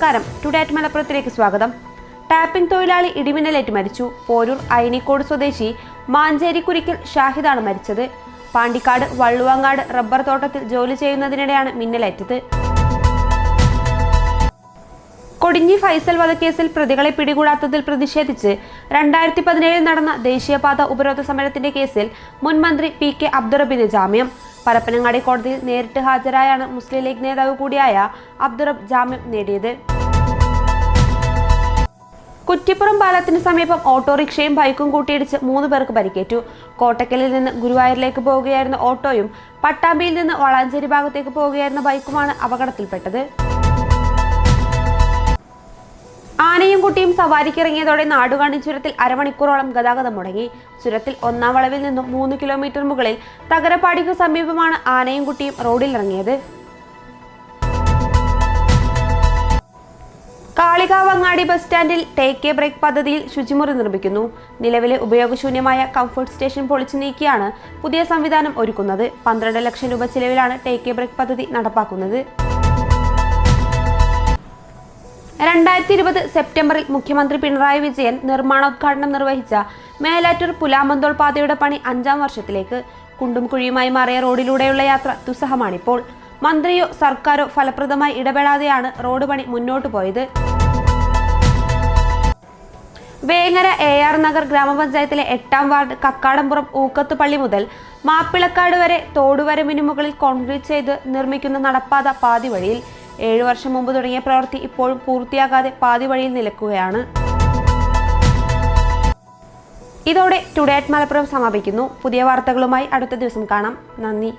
നമസ്കാരം. ടുഡേറ്റ് മലപ്പുറത്തിലേക്ക് സ്വാഗതം. ടാപ്പിംഗ് തൊഴിലാളി ഇടിമിന്നലേറ്റ് മരിച്ചു. പോരൂർ അയനിക്കോട് സ്വദേശി മാഞ്ചേരിക്കുരിക്കൽ ഷാഹിദാണ് മരിച്ചത്. പാണ്ടിക്കാട് വള്ളുവങ്ങാട് റബ്ബർ തോട്ടത്തിൽ ജോലി ചെയ്യുന്നതിനിടെയാണ് മിന്നലേറ്റത്. കൊടിഞ്ഞി ഫൈസൽ വധക്കേസിൽ പ്രതികളെ പിടികൂടാത്തതിൽ പ്രതിഷേധിച്ച് രണ്ടായിരത്തി പതിനേഴിൽ നടന്ന ദേശീയപാത ഉപരോധ സമരത്തിന്റെ കേസിൽ മുൻ മന്ത്രി പി കെ അബ്ദുറബിന് ജാമ്യം. പരപ്പനങ്ങാടി കോടതിയിൽ നേരിട്ട് ഹാജരായാണ് മുസ്ലിം ലീഗ് നേതാവ് കൂടിയായ അബ്ദുറബ് ജാമ്യം നേടിയത്. കുറ്റിപ്പുറം പാലത്തിന് സമീപം ഓട്ടോറിക്ഷയും ബൈക്കും കൂട്ടിയിടിച്ച് മൂന്ന് പേർക്ക് പരിക്കേറ്റു. കോട്ടക്കലിൽ നിന്ന് ഗുരുവായൂരിലേക്ക് പോവുകയായിരുന്ന ഓട്ടോയും പട്ടാമ്പിയിൽ നിന്ന് വളാഞ്ചേരി ഭാഗത്തേക്ക് പോവുകയായിരുന്ന ബൈക്കുമാണ് അപകടത്തിൽപ്പെട്ടത്. കുട്ടിയും സവാരിക്കിറങ്ങിയതോടെ നാടുകാണി ചുരത്തിൽ അരമണിക്കൂറോളം ഗതാഗതം മുടങ്ങി. ചുരത്തിൽ ഒന്നാം വളവിൽ നിന്നും മൂന്ന് കിലോമീറ്റർ മുകളിൽ തകരപ്പാടിക്ക് സമീപമാണ് ആനയും കുട്ടിയും റോഡിലിറങ്ങിയത്. കാളികാവങ്ങാടി ബസ് സ്റ്റാൻഡിൽ ടേക്ക് എ ബ്രേക്ക് പദ്ധതിയിൽ ശുചിമുറി നിർമ്മിക്കുന്നു. നിലവിലെ ഉപയോഗശൂന്യമായ കംഫർട്ട് സ്റ്റേഷൻ പൊളിച്ചു നീക്കിയാണ് പുതിയ സംവിധാനം ഒരുക്കുന്നത്. പന്ത്രണ്ട് ലക്ഷം രൂപ ചിലവിലാണ് ടേക്ക് എ ബ്രേക്ക് പദ്ധതി നടപ്പാക്കുന്നത്. രണ്ടായിരത്തി ഇരുപത് സെപ്റ്റംബറിൽ മുഖ്യമന്ത്രി പിണറായി വിജയൻ നിർമ്മാണോദ്ഘാടനം നിർവഹിച്ച മേലാറ്റൂർ പുലാമന്തോൾ പാതയുടെ പണി അഞ്ചാം വർഷത്തിലേക്ക് കുണ്ടും കുഴിയുമായി മാറിയ റോഡിലൂടെയുള്ള യാത്ര ദുസ്സഹമാണിപ്പോൾ. മന്ത്രിയോ സർക്കാരോ ഫലപ്രദമായി ഇടപെടാതെയാണ് റോഡ് പണി മുന്നോട്ടു പോയത്. വേങ്ങര എ ആർ നഗർ ഗ്രാമപഞ്ചായത്തിലെ എട്ടാം വാർഡ് കക്കാടംപുറം ഊക്കത്ത് പള്ളി മുതൽ മാപ്പിളക്കാട് വരെ തോടുവരമ്പിനു മുകളിൽ കോൺക്രീറ്റ് ചെയ്ത് നിർമ്മിക്കുന്ന നടപ്പാത പാതി വഴിയിൽ ഏഴു വർഷം മുമ്പ് തുടങ്ങിയ പ്രവൃത്തി ഇപ്പോഴും പൂർത്തിയാകാതെ പാതി വഴിയിൽ നിലക്കുകയാണ്. ഇതോടെ ടുഡേ അറ്റ് മലപ്പുറം സമാപിക്കുന്നു. പുതിയ വാർത്തകളുമായി അടുത്ത ദിവസം കാണാം. നന്ദി.